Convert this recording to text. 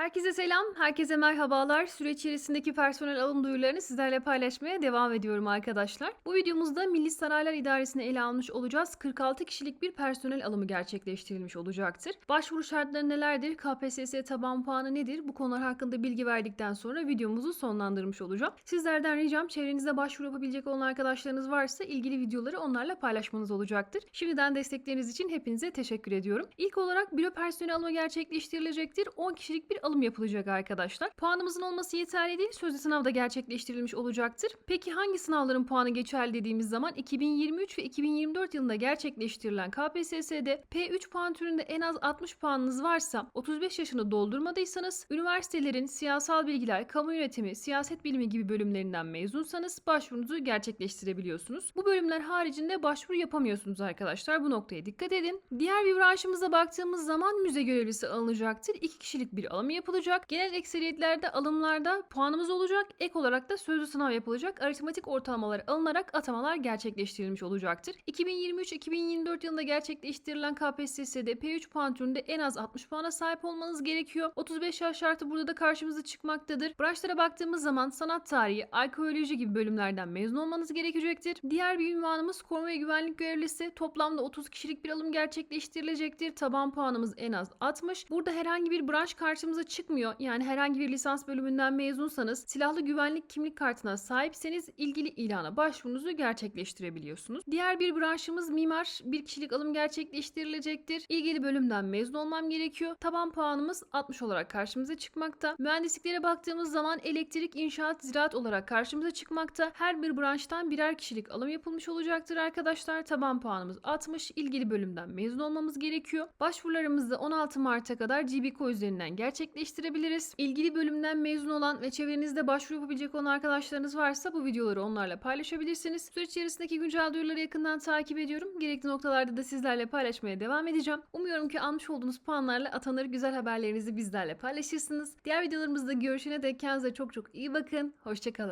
Herkese selam, herkese merhabalar. Süreç içerisindeki personel alım duyurularını sizlerle paylaşmaya devam ediyorum arkadaşlar. Bu videomuzda Milli Saraylar İdaresi'ne ele almış olacağız. 46 kişilik bir personel alımı gerçekleştirilmiş olacaktır. Başvuru şartları nelerdir? KPSS taban puanı nedir? Bu konular hakkında bilgi verdikten sonra videomuzu sonlandırmış olacağım. Sizlerden ricam çevrenizde başvuru yapabilecek olan arkadaşlarınız varsa ilgili videoları onlarla paylaşmanız olacaktır. Şimdiden destekleriniz için hepinize teşekkür ediyorum. İlk olarak büro personel alımı gerçekleştirilecektir. 10 kişilik bir alım yapılacak arkadaşlar. Puanımızın olması yeterli değil. Sözlü sınav da gerçekleştirilmiş olacaktır. Peki hangi sınavların puanı geçerli dediğimiz zaman 2023 ve 2024 yılında gerçekleştirilen KPSS'de P3 puan türünde en az 60 puanınız varsa 35 yaşını doldurmadıysanız üniversitelerin siyasal bilgiler, kamu yönetimi, siyaset bilimi gibi bölümlerinden mezunsanız başvurunuzu gerçekleştirebiliyorsunuz. Bu bölümler haricinde başvuru yapamıyorsunuz arkadaşlar. Bu noktaya dikkat edin. Diğer bir branşımıza baktığımız zaman müze görevlisi alınacaktır. 2 kişilik bir alım yapılacak. Genel ekseriyetlerde alımlarda puanımız olacak. Ek olarak da sözlü sınav yapılacak. Aritmetik ortalamalar alınarak atamalar gerçekleştirilmiş olacaktır. 2023-2024 yılında gerçekleştirilen KPSS'de P3 puan türünde en az 60 puana sahip olmanız gerekiyor. 35 yaş şartı burada da karşımıza çıkmaktadır. Branşlara baktığımız zaman sanat tarihi, arkeoloji gibi bölümlerden mezun olmanız gerekecektir. Diğer bir ünvanımız koruma ve güvenlik görevlisi. Toplamda 30 kişilik bir alım gerçekleştirilecektir. Taban puanımız en az 60. Burada herhangi bir branş karşımıza çıkmıyor. Yani herhangi bir lisans bölümünden mezunsanız, silahlı güvenlik kimlik kartına sahipseniz ilgili ilana başvurunuzu gerçekleştirebiliyorsunuz. Diğer bir branşımız mimar. Bir kişilik alım gerçekleştirilecektir. İlgili bölümden mezun olmam gerekiyor. Taban puanımız 60 olarak karşımıza çıkmakta. Mühendisliklere baktığımız zaman elektrik, inşaat, ziraat olarak karşımıza çıkmakta. Her bir branştan birer kişilik alım yapılmış olacaktır arkadaşlar. Taban puanımız 60. İlgili bölümden mezun olmamız gerekiyor. Başvurularımızı 16 Mart'a kadar GBCO üzerinden gerçekleştirebiliriz. İlgili bölümden mezun olan ve çevrenizde başvuru yapabilecek olan arkadaşlarınız varsa bu videoları onlarla paylaşabilirsiniz. Süreç içerisindeki güncel duyuruları yakından takip ediyorum. Gerekli noktalarda da sizlerle paylaşmaya devam edeceğim. Umuyorum ki almış olduğunuz puanlarla atanır güzel haberlerinizi bizlerle paylaşırsınız. Diğer videolarımızda görüşene dek kendinize çok çok iyi bakın. Hoşçakalın.